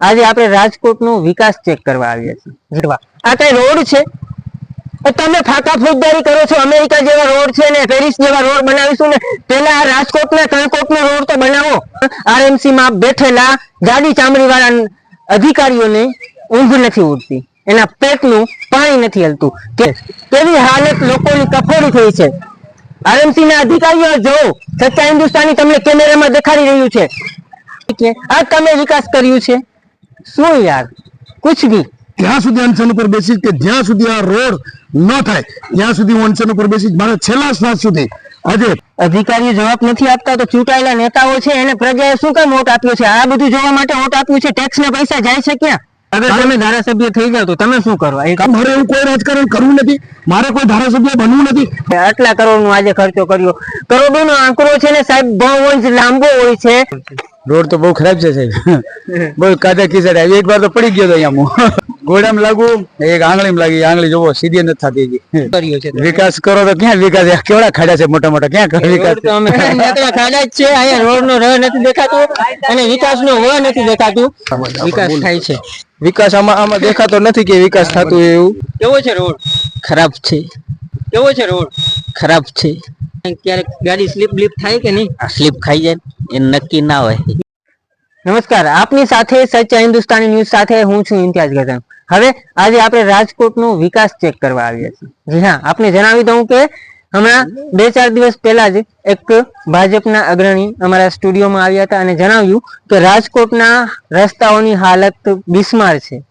આજે આપણે રાજકોટનો વિકાસ ચેક કરવા આવ્યા છીએ. આ કઈ રોડ છે? તમે ફાકા ફોજદારી કરો છો, અમેરિકા જેવા રોડ છે ને, પેરિસ જેવા રોડ બનાવીશું ને, પેલા રાજકોટના કણકોટનો રોડ તો બનાવો. આરએમસી માં બેઠેલા જાડી ચામડી વાળા અધિકારીઓને ઊંઘ નથી ઉડતી. એના પેટનું પાણી નથી હલતું. કે- કેવી હાલત લોકોની કફોડી થઈ છે? આરએમસી ના અધિકારીઓ, જો, સચ્ચા હિન્દુસ્તાની તમને કેમેરામાં દેખાડી રહ્યું છે. કે આ તમે વિકાસ કર્યું છે. શું યાર? કુછ ભી. ત્યાં સુધી અનશન ઉપર બેસી કે જ્યાં સુધી આ રોડ ન થાય ત્યાં સુધી હું અનશન ઉપર બેસી મારા છેલ્લા શ્વાસ સુધી. આજે અધિકારીઓ જવાબ નથી આપતા તો ચૂંટાયેલા નેતાઓ છે એને પ્રજાએ શું કામ વોટ આપ્યો છે? આ બધું જોવા માટે વોટ આપ્યું છે? ટેક્સ ના પૈસા જાય છે ક્યાં? અગર તમે ધારાસભ્ય થઈ જાવ તો તમે શું કરવા? મારે એવું કોઈ રાજકારણ કરવું નથી. મારે કોઈ ધારાસભ્ય બનવું નથી. આટલા કરોડ નો આજે ખર્ચો કર્યો. કરોડો નો આંકડો છે ને સાહેબ બહુ જ લાંબો હોય છે. રોડ તો બહુ ખરાબ છે સાહેબ. બહુ કાદા આવી એક વાર તો પડી ગયો તો અહીંયા હું. ગોળામાં લાગુ એક આંગળીમાં લાગી. આંગળી જોવો સીધી નથી થતી વિકાસ કરો તો ક્યાં વિકાસ? કેવડા ખાડા છે મોટા મોટા? ક્યાં વિકાસ ખાડા જ છે. અહીંયા રોડ નો રહ નથી દેખાતું અને વિકાસ નો વ નથી દેખાતું. વિકાસ થાય છે. વિકાસ આમાં આમાં દેખાતો નથી કે વિકાસ થતું એવું. કેવો છે રોડ? ખરાબ છે. કેવો છે રોડ? ખરાબ છે. ક્યારેક ગાડી સ્લીપ બ્લીપ થાય કે નહીં? સ્લીપ ખાઈ જાય એ નક્કી ના હોય. નમસ્કાર આપની સાથે સચ્ચા હિન્દુસ્તાની ન્યૂઝ સાથે હું છું ઇમ્તિયાઝ ગઝન હવે આજે આપણે રાજકોટનો વિકાસ ચેક કરવા આવ્યા છીએ. જી હા આપને જણાવી દઉં કે હમણાં બે ચાર દિવસ પહેલા જ એક ભાજપના અગ્રણી અમારા સ્ટુડિયોમાં આવ્યા હતા અને જણાવ્યું કે રાજકોટના રસ્તાઓની હાલત બિસ્માર છે.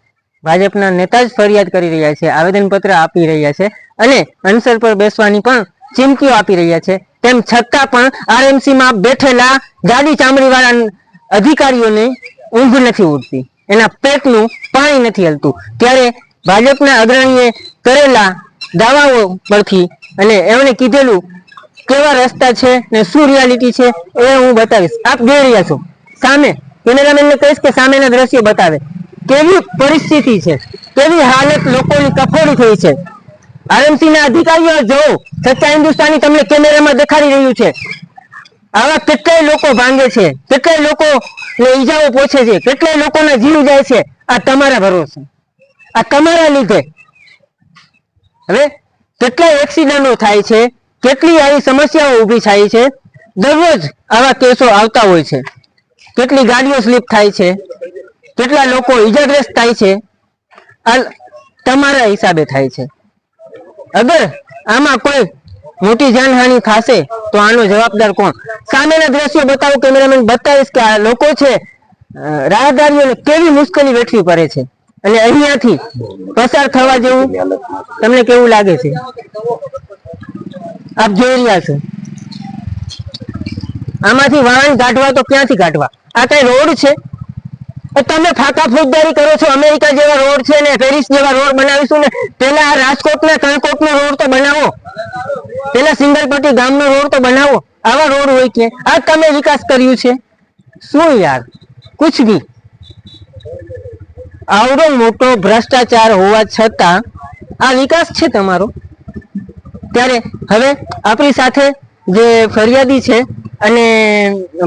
ભાજપના નેતા જ ફરિયાદ કરી રહ્યા છે આવેદનપત્ર આપી રહ્યા છે અને અનસર પર બેસવાની પણ ચીમકીઓ આપી રહ્યા છે. તેમ છતાં પણ આરએમસી માં બેઠેલા જાડી ચામડી વાળા અધિકારીઓને ઊંઘ નથી ઉડતી. એના પેટનું પાણી નથી હલતું. ત્યારે ભાજપના અગ્રણીએ કરેલા દાવાઓ પરથી અને એમણે કીધેલું કેવા રસ્તા છે ને શું રિયાલિટી છે એ હું બતાવીશ. આપ જોઈ રહ્યા છો. સામે કેમેરામેનને કહીશ કે સામેના દ્રશ્યો બતાવે. કેવી પરિસ્થિતિ છે? કેવી હાલત લોકોની કફોડી થઈ છે? આરએમસી ના અધિકારીઓ જો સચ્ચા હિન્દુસ્તાની તમને કેમેરામાં દેખાડી રહ્યું છે, આવા કેટલાય લોકો ભાંગે છે, કેટલાય લોકો ઈજાઓ પહોંચે છે, કેટલાય લોકોના જીવ જાય છે, આ તમારા ભરોસે. આ તમારા લીધે. હવે કેટલાય એક્સિડન્ટો થાય છે, કેટલી આવી સમસ્યાઓ ઊભી થાય છે, દરરોજ આવા કેસો આવતા હોય છે. કેટલી ગાડીઓ સ્લીપ થાય છે, કેટલા લોકો ઈજાગ્રસ્ત થાય છે, આ તમારા હિસાબે થાય છે. અગર આમાં કોઈ મોટી જાનહાનિ થશે તો આનો જવાબદાર કોણ? સામેના દ્રશ્યો બતાવો, કેમેરામેન બતાવીશ કે આ લોકો છે રાહદારીઓને કેવી મુશ્કેલી વેઠવી પડે છે? અને અહીંયાથી પસાર થવા જેવું તમને કેવું લાગે છે? આપ જોઈ રહ્યા છો. આમાંથી વાહન કાઢવા તો ક્યાંથી કાઢવા? આ કઈ રોડ છે? તમે ફાકા ફોજદારી કરો છો, અમેરિકા જેવા રોડ છે ને, પેરિસ જેવા રોડ બનાવીશું ને, પેલા આ રાજકોટના કણકોટનો રોડ તો બનાવો. પેલા સિંગલપટ્ટી ગામનો રોડ તો બનાવો. આવા રોડ હોય કે. આ તમે વિકાસ કર્યું છે. શું યાર? કુછ ભી. આવડો મોટો ભ્રષ્ટાચાર હોવા છતાં આ વિકાસ છે તમારો. ત્યારે હવે આપણી સાથે જે ફરિયાદી છે અને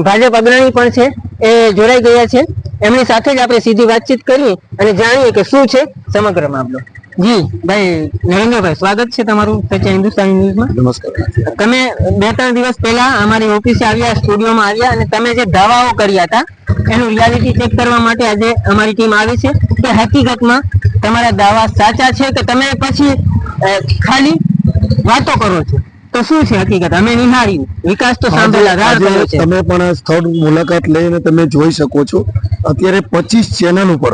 ભાજપ અગ્રણી પણ છે એ જોડાઈ ગયા છે. એમની સાથે જ આપણે સીધી વાતચીત કરી અને જાણીએ કે શું છે સમગ્ર મામલો. જી ભાઈ નરેન્દ્રભાઈ સ્વાગત છે તમારું સચ્ચા હિન્દુસ્તાની ન્યૂઝમાં. નમસ્કાર. તમે બે ત્રણ દિવસ પહેલા અમારી ઓફિસે આવ્યા સ્ટુડિયોમાં આવ્યા અને તમે જે દાવાઓ કર્યા હતા એનું રિયાલિટી ચેક કરવા માટે આજે અમારી ટીમ આવી છે કે હકીકતમાં તમારા દાવા સાચા છે કે તમે પછી ખાલી વાતો કરો છો? તો શું છે હકીકત? અમે નિહાળી વિકાસ તો સાંભળેલા છે. તમે પણ સ્થળ મુલાકાત લઈને તમે જોઈ શકો છો. અત્યારે પચીસ ચેનલ ઉપર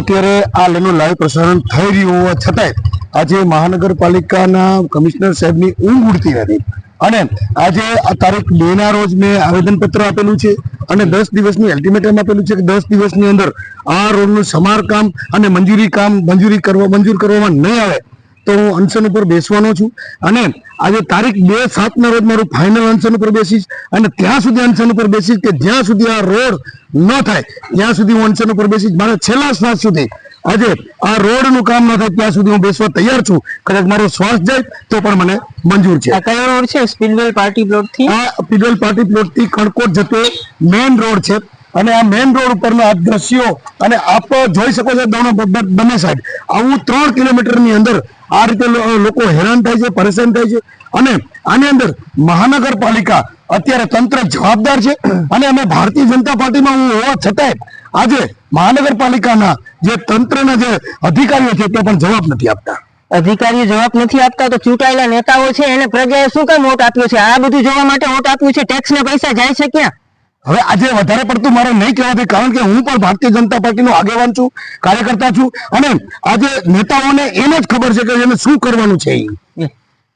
અત્યારે આ લેનું લાઈવ પ્રસારણ થઈ રહ્યું હોવા છતાંય આજે મહાનગરપાલિકાના કમિશનર સાહેબની ઊંઘ ઉડતી નથી. અને આજે આ તારીખ બે ના રોજ મેં આવેદનપત્ર આપેલું છે અને દસ દિવસની અલ્ટિમેટમ આપેલું છે કે દસ દિવસની અંદર આ રોડનું સમારકામ અને મંજૂરી કામ મંજૂરી કરવા મંજૂર કરવામાં નહીં આવે તો હું અનશન ઉપર બેસવાનો છું. અને આજે તારીખ બે સાતના રોજ મારું ફાઇનલ અનશન ઉપર બેસીશ. અને ત્યાં સુધી અનશન ઉપર બેસીશ કે જ્યાં સુધી આ રોડ ન થાય ત્યાં સુધી હું અનશન ઉપર બેસીશ. મારા છેલ્લા શ્વાસ સુધી આજે આ રોડનું કામ ન થાય ત્યાં સુધી હું બેસવા તૈયાર છું. કદાચ મારો શ્વાસ જાય તો પણ મને મંજૂર છે. કયો રોડ છે? સ્પીડવેલ પાર્ટી પ્લોટથી આ પીડલ પાર્ટી પ્લોટથી કણકોટ જતો મેઇન રોડ છે. અને આ મેઇન રોડ ઉપરના આ દ્રશ્યો અને આપ જોઈ શકો છો બ- બંને સાઈડ આવું ત્રણ કિલોમીટરની અંદર આ રીતે લોકો હેરાન થાય છે, પરેશાન થાય છે અને આની અંદર મહાનગરપાલિકા અત્યારે તંત્ર જવાબદાર છે અને અમે ભારતીય જનતા પાર્ટીમાં હું હોવા છતાંય આજે મહાનગરપાલિકાના જે તંત્રના જે અધિકારીઓ છે તે પણ જવાબ નથી આપતા. અધિકારીઓ જવાબ નથી આપતા તો ચૂંટાયેલા નેતાઓ છે, એને પ્રજાએ શું કામ વોટ આપ્યો છે? આ બધું જોવા માટે વોટ આપ્યું છે? ટેક્સ ના પૈસા જાય છે ક્યાં? હવે આજે વધારે પડતું મારે નહીં કહેવાથી કારણ કે હું પણ ભારતીય જનતા પાર્ટીનો આગેવાન છું, કાર્યકર્તા છું અને આજે નેતાઓને એને જ ખબર છે કે એને શું કરવાનું છે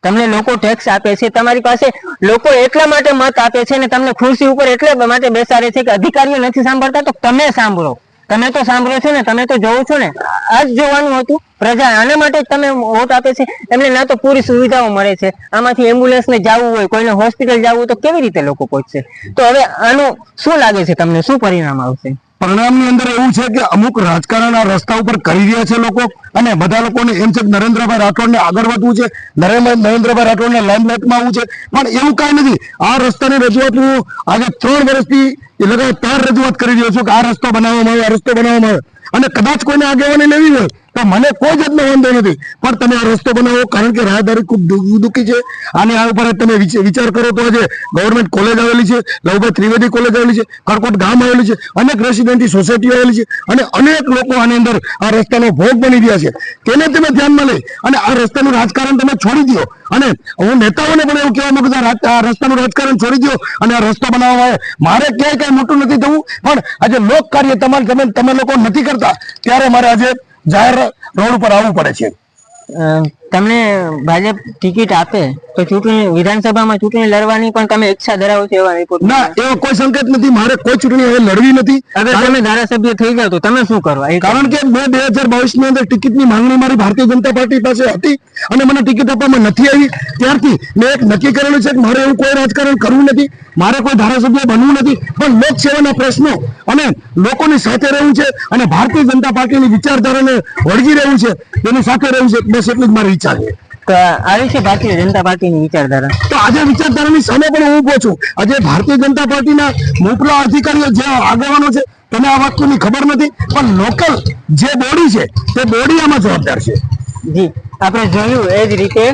તમને લોકો ટેક્સ આપે છે, તમારી પાસે લોકો એટલા માટે મત આપે છે ને તમને ખુરશી ઉપર એટલે માટે બેસાડે છે કે અધિકારીઓ નથી સાંભળતા, તો તમે સાંભળો. તમે તો સાંભળો છો ને, તમે તો જોવો છો ને આ જ જોવાનું હતું. પ્રજા આના માટે જ તમે વોટ આપે છે? એમને ના તો પૂરી સુવિધાઓ મળે છે. આમાંથી એમ્બ્યુલન્સ ને જવું હોય, કોઈને હોસ્પિટલ જવું તો કેવી રીતે લોકો પહોંચશે? તો હવે આનું શું લાગે છે તમને? શું પરિણામ આવશે? પરિણામની અંદર એવું છે કે અમુક રાજકારણ આ રસ્તા ઉપર કરી રહ્યા છે લોકો અને બધા લોકોને એમ છે કે નરેન્દ્રભાઈ રાઠોડને આગળ વધવું છે, નરેન્દ્ર નરેન્દ્રભાઈ રાઠોડને લાઇમલાઇટમાં આવવું છે. પણ એવું કાંઈ નથી. આ રસ્તાની રજૂઆત હું આજે ત્રણ વર્ષથી લગાતાર રજૂઆત કરી રહ્યો છું કે આ રસ્તો બનાવવામાં આવે આ રસ્તો બનાવવામાં આવે અને કદાચ કોઈને આગેવાની લેવી હોય તો મને કોઈ જાતનો વાંધો નથી. પણ તમે આ રસ્તો બનાવો, કારણ કે રાહદારી ખૂબ દુઃખી છે. અને આ ઉપર તમે વિચાર કરો તો આજે ગવર્મેન્ટ કોલેજ આવેલી છે લવભાઈ ત્રિવેદી કોલેજ આવેલી છે કરકોટ ગામ આવેલું છે, અનેક રેસિડેન્ટી સોસાયટીઓ આવેલી છે, અને અનેક લોકો આની અંદર આ રસ્તાનો ભોગ બની રહ્યા છે. તેને તમે ધ્યાનમાં લઈ અને આ રસ્તાનું રાજકારણ તમે છોડી દો અને હું નેતાઓને પણ એવું કહેવા માંગુ છું, આ રસ્તાનું રાજકારણ છોડી દો અને આ રસ્તો બનાવવામાં મારે ક્યાંય કઈ મોટું નથી થવું, પણ આજે લોક કાર્ય તમારે તમે તમે લોકો નથી કરતા. ત્યારે મારે આજે જાહેર રોડ ઉપર આવવું પડે છે. તમને ભાજપ ટિકિટ આપે તો ચૂંટણી વિધાનસભામાં ચૂંટણી લડવાની પણ તમે ઈચ્છા ધરાવો છો એવા રિપોર્ટ ના એવો કોઈ સંકેત નથી. મારે કોઈ ચૂંટણી હવે લડવી નથી. અગર તમે ધારાસભ્ય થઈ જાવ તો તમે શું કરવા? કારણ કે મેં બે હજાર બાવીસની અંદર ટિકિટની માંગણી મારી ભારતીય જનતા પાર્ટી પાસે હતી અને મને ટિકિટ આપવામાં નથી આવી. ત્યારથી મેં એક નક્કી કરેલું છે કે મારે એવું કોઈ રાજકારણ કરવું નથી. મારે કોઈ ધારાસભ્ય બનવું નથી. પણ લોકસેવાના પ્રશ્નો અને લોકોની સાથે રહેવું છે અને ભારતીય જનતા પાર્ટીની વિચારધારાને વળગી રહેવું છે. તેની સાથે રહેવું છે. બસ એટલું જ મારી છે તો આવી છે ભારતીય જનતા પાર્ટીની વિચારધારા. તો આજે વિચારધારાની સામે પણ હું ઊભો છું. આજે ભારતીય જનતા પાર્ટીના મોકલા અધિકારીઓ જે આગેવાનો છે તેને આ વસ્તુની ખબર નથી પણ લોકલ જે બોડી છે તે બોડી આમાં જવાબદાર છે. જી આપણે જોયું એ જ રીતે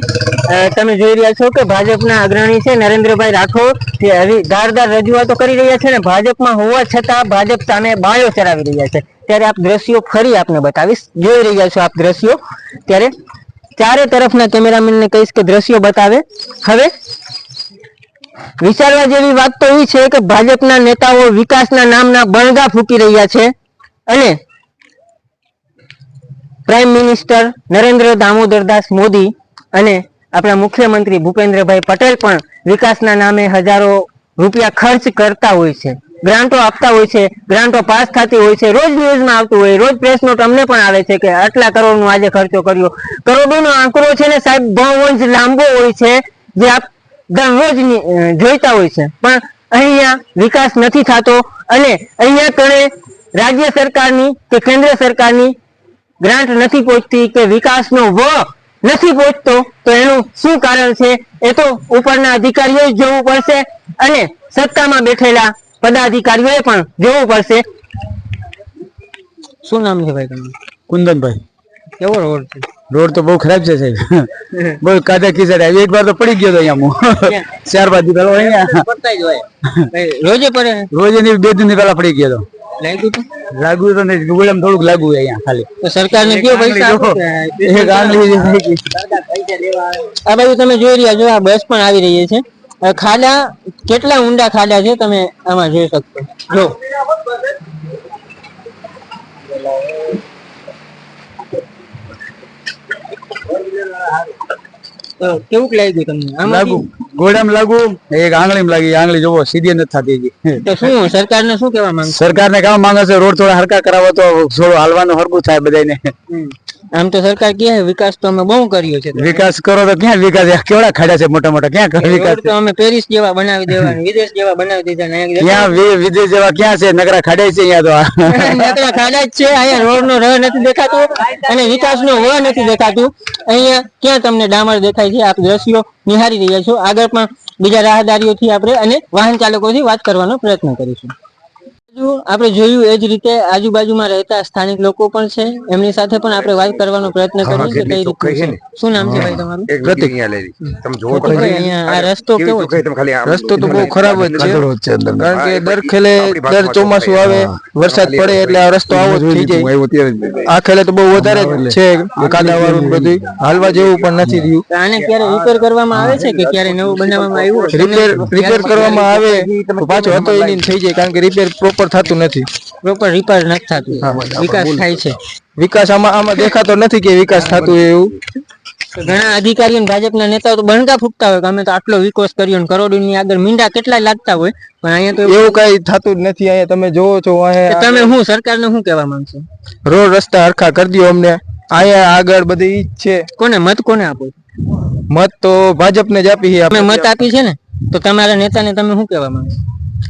તમે જોઈ રહ્યા છો કે ભાજપના અગ્રણી છે નરેન્દ્રભાઈ રાઠોડ તે ધારદાર રજૂઆતો કરી રહ્યા છે ને ભાજપમાં હોવા છતાં ભાજપ સામે બાયો ચરાવી રહ્યા છે. ત્યારે આપ દ્રશ્યો ફરી આપને બતાવીશ. જોઈ રહ્યા છો આપ દ્રશ્યો. ત્યારે ચારે તરફના કેમેરામેનને કહીશ કે દ્રશ્યો બતાવે. હવે, વિચારવા જેવી વાત તો એ છે કે ભાજપના નેતાઓ વિકાસના નામના બણગા ફૂકી રહ્યા છે અને પ્રાઇમ મિનિસ્ટર નરેન્દ્ર દામોદરદાસ મોદી અને આપણા મુખ્યમંત્રી ભૂપેન્દ્રભાઈ પટેલ પણ વિકાસના નામે હજારો રૂપિયા ખર્ચ કરતા હોય છે. ગ્રાન્ટો આપતા હોય છે, ગ્રાન્ટો પાસ થતી હોય છે, રોજ ન્યૂઝમાં આવતું હોય, રોજ પ્રેસ નોટ અમને પણ આવે છે કે આટલા કરોડનો આજે ખર્ચો કર્યો. કરોડોનો આંકડો છે ને સાહેબ, બહુ જ લાંબો હોય છે, જે આપ દરરોજ જોઈતા હોય છે. પણ અહીંયા વિકાસ નથી થતો અને અહીંયા કણે રાજ્ય સરકારની કે કેન્દ્ર સરકારની ગ્રાન્ટ નથી પહોંચતી કે વિકાસનો વ નથી પહોંચતો, તો એનું શું કારણ છે? એ તો ઉપરના અધિકારીઓ જોવું પડશે અને સત્તામાં બેઠેલા પદાધિકારીઓએ પણ જોવું પડશે. શું નામ છે ભાઈ તમારું? કુંદનભાઈ. કેવો રોડ છે? રોડ તો બહુ ખરાબ છે સાહેબ. બહુ કાદા કિચડ આવી એક વાર તો પડી ગયો તો અહીંયા હું. ચાર દી પહેલા અહીંયા. પડતા જ હોય. રોજે પડે? રોજે ની બે દિન પેલા પડી ગયો તો. લાગુ તો? નહીં. ગોળામાં થોડુંક લાગુ અહીંયા ખાલી. તો સરકારને કયો પૈસા એક. આ બાજુ તમે જોઈ રહ્યા છો આ બસ પણ આવી રહી છે. ખાડા કેટલા ઊંડા ખાડા છે તમે આમાં જોઈ શકશો? જો. કેવું લાગ્યું તમને? લાગુ. આમાંથી લાગુ. એક આંગળીમાં લાગી. આંગળી જોવો સીધી નથી થતી તો શું સરકારને શું કહેવા માંગો સરકારને કામ માંગે છે રોડ થોડા હરકા કરાવો તો થોડું હાલવાનું હરકું થાય બધાને આમ તો સરકાર કહે વિકાસ તો અમે બહુ કર્યો છે. વિકાસ કરો તો ક્યાં વિકાસ? કેવડા ખાડા છે મોટા મોટા? ક્યાં વિકાસ તો અમે પેરિસ જેવા બનાવી દેવાના વિદેશ જેવા બનાવી દીધા ક્યાં વિદેશ જેવા ક્યાં છે? નગરા ખાડે છે અહીંયા તો. નકરા ખાડા જ છે અહીંયા રોડ નો રહ નથી દેખાતો અને વિકાસ નો વ નથી દેખાતું. અહીંયા ક્યાં તમને ડામર દેખાય છે? આપ દ્રશ્યો નિહાળી રહ્યા છો. આગળ પણ બીજા રાહદારીઓથી આપણે અને વાહન ચાલકોથી વાત કરવાનો પ્રયત્ન કરીશું. આપણે જોયું એ જ રીતે આજુબાજુમાં રહેતા સ્થાનિક લોકો પણ છે. એમની સાથે પણ આપણે વાત કરવાનો પ્રયત્ન કર્યો કે કઈ રીતનું છે? શું નામ છે ભાઈ તમારું? પ્રતિક. તમે જોવો તો ભાઈ, અહીંયા આ રસ્તો કેવો તો બહુ ખરાબ જ છે કચરો જ છે અંદર. કારણ કે દર ખેલે દર ચોમાસું આવે વરસાદ પડે એટલે આ રસ્તો આવો જ થઈ જાય. આ ખેલે તો બહુ વધારે જ છે કાદા વાળું બધું હાલવા જેવું પણ નથી રહ્યું. આને ક્યારે રિપેર કરવામાં આવે છે કે ક્યારે નવું બનાવવામાં આવ્યું રિપેર રિપેર કરવામાં આવે પાછો હતો એની થઈ જાય. કારણ કે રિપેર પ્રોપર થતું નથી. પ્રોપર રિપેર નથી થતું. વિકાસ થાય છે. વિકાસ આમાં આમાં દેખાતો નથી કે વિકાસ થતું એવું. ઘણા અધિકારીઓ ભાજપના નેતાઓ તો બણકા ફૂકતા હોય કે અમે તો આટલો વિકાસ કર્યો ને કરોડોની આગળ મીંડા કેટલા લાગતા હોય. પણ અહીંયા તો એવું કઈ થતું જ નથી. અહીંયા તમે જોવો છો અહીંયા તમે હું સરકારને શું કહેવા માંગશો? રોડ રસ્તા હરખા કરી દો અમને. અહીંયા આગળ બધી છે. કોને મત કોને આપો? મત તો ભાજપને જ આપી અમે મત આપી છે ને? તો તમારા નેતાને તમે શું કહેવા માંગશો?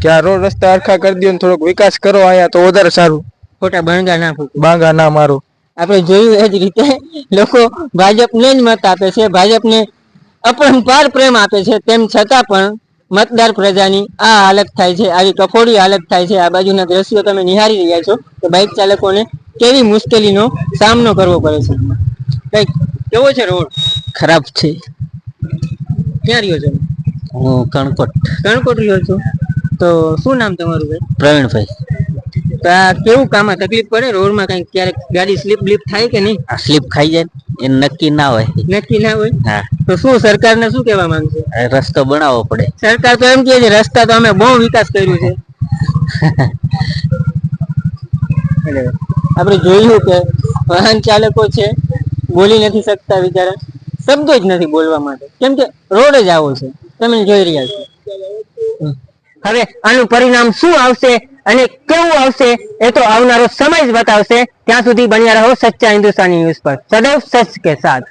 કે આ રોડ રસ્તા હરખા કરી દો ને થોડોક વિકાસ કરો અહીંયા તો વધારે સારું. ખોટા બાંગા ના ફૂકો. બાંગા ના મારો. આપણે જોયું એ જ રીતે લોકો ભાજપને જ મત આપે છે ભાજપને અપરંપાર પ્રેમ આપે છે તેમ છતાં પણ મતદાર પ્રજાની આ હાલત થાય છે આવી કફોડી હાલત થાય છે આ બાજુના દ્રશ્યો તમે નિહાળી રહ્યા છો કે બાઇક ચાલકોને કેવી મુશ્કેલીનો સામનો કરવો પડે છે. કંઈક કેવો છે રોડ? ખરાબ છે. ક્યાં રહ્યો છો? હું કણકોટ. કણકોટ રહ્યો છો? તો શું નામ તમારું ભાઈ? પ્રવીણભાઈ તો આ કેવું કામ તકલીફ પડે? રોડમાં કઈ ક્યારેક ગાડી સ્લીપ બ્લીપ થાય કે નહીં? સ્લીપ ખાઈ જાય એ નક્કી ના હોય. નક્કી ના હોય? હા. તો શું સરકારને શું કહેવા માંગશે? રસ્તો બનાવવો પડે. સરકાર તો એમ કહે છે રસ્તા તો અમે બહુ વિકાસ કર્યું છે. આપણે જોયું કે વાહન ચાલકો છે બોલી નથી શકતા બિચારા. શબ્દો જ નથી બોલવા માટે. કેમ કે રોડ જ આવો છે. તમે જોઈ રહ્યા છો. હવે આનું પરિણામ શું આવશે અને કેવું આવશે એ તો આવનારો સમય જ બતાવશે. ત્યાં સુધી બન્યા રહો સચ્ચા હિન્દુસ્તાની ન્યૂઝ પર. સદૈવ સચ કે સાથ.